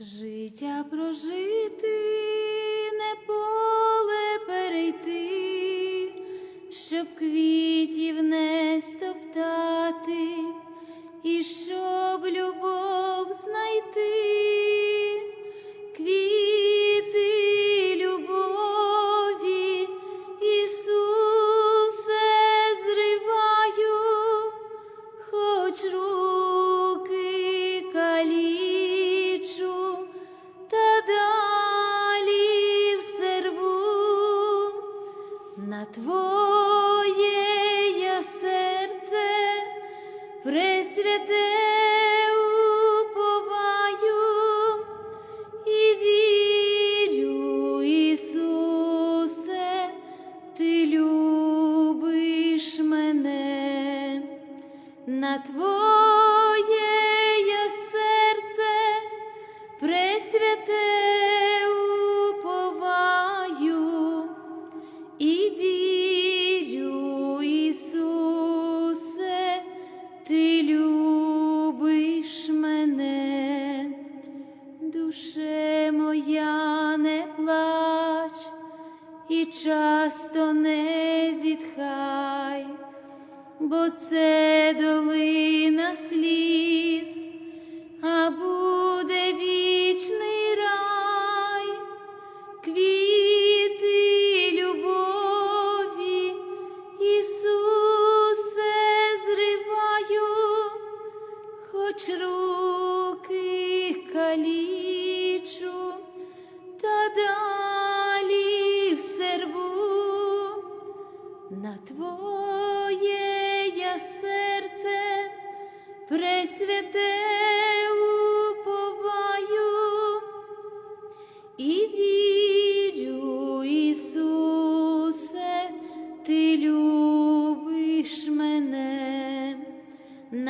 Життя прожити, не поле перейти, щоб квітів не стоптати,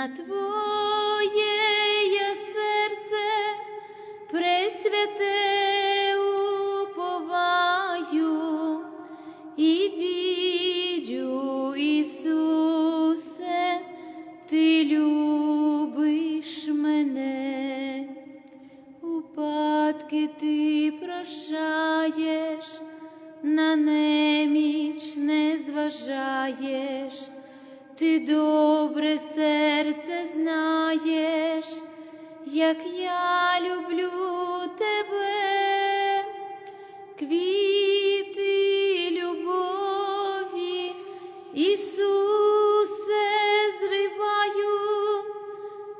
на Твоє серце знаєш, як я люблю тебе, квіти любові, Ісусе, зриваю,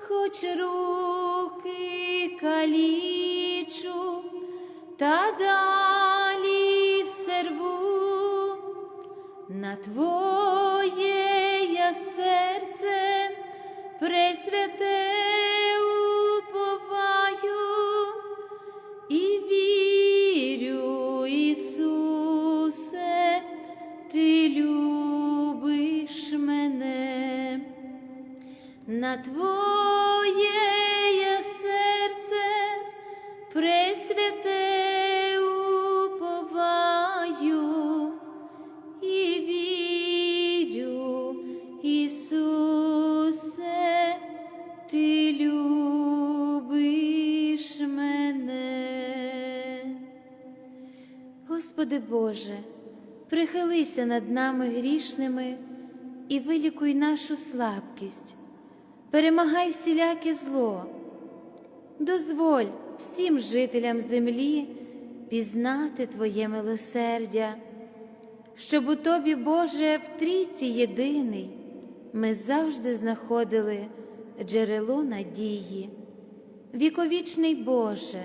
хоч руки калічу, та далі все рву, на Твоє пресвяте мене. Господи Боже, прихилися над нами грішними і вилікуй нашу слабкість, перемагай всіляке зло, дозволь всім жителям землі пізнати Твоє милосердя, щоб у Тобі, Боже, в трійці єдиний, ми завжди знаходили джерело надії. Віковічний Боже,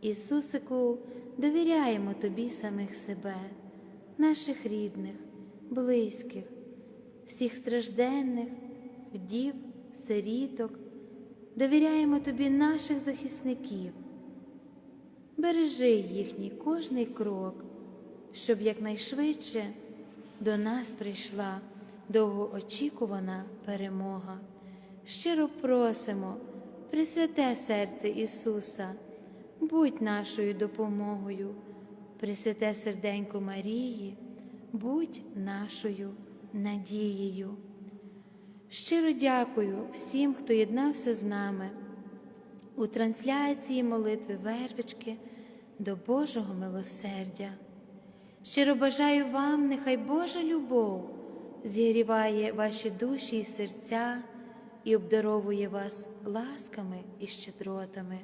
Ісусику, довіряємо Тобі самих себе, наших рідних, близьких, всіх стражденних, вдів, сиріток, довіряємо Тобі наших захисників. Бережи їхній кожний крок, щоб якнайшвидше до нас прийшла довгоочікувана перемога. Щиро просимо, Пресвяте серце Ісуса, будь нашою допомогою. Пресвяте серденько Марії, будь нашою надією. Щиро дякую всім, хто єднався з нами у трансляції молитви Вервички до Божого милосердя. Щиро бажаю вам, нехай Божа любов зігріває ваші душі і серця і обдаровує вас ласками і щедротами.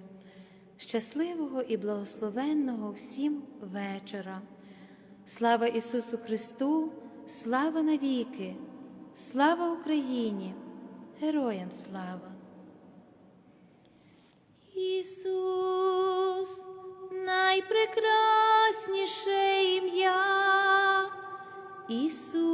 Щасливого і благословенного всім вечора. Слава Ісусу Христу, слава навіки, слава Україні, героям слава! Ісус, найпрекрасніше ім'я, Ісус,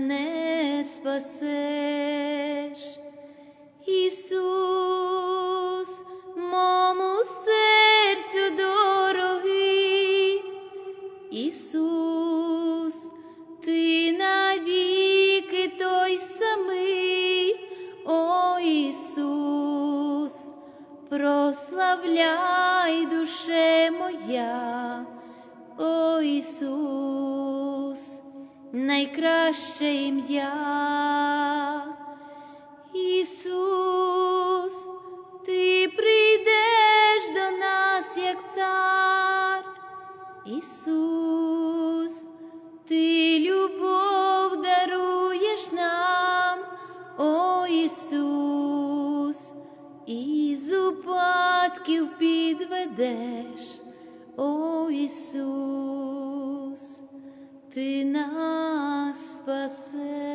мене спасеш. Ісус, мому серцю дорогий, Ісус, Ісус, ти любов даруєш нам, о Ісус, із упадків підведеш, о Ісус, ти нас спасеш.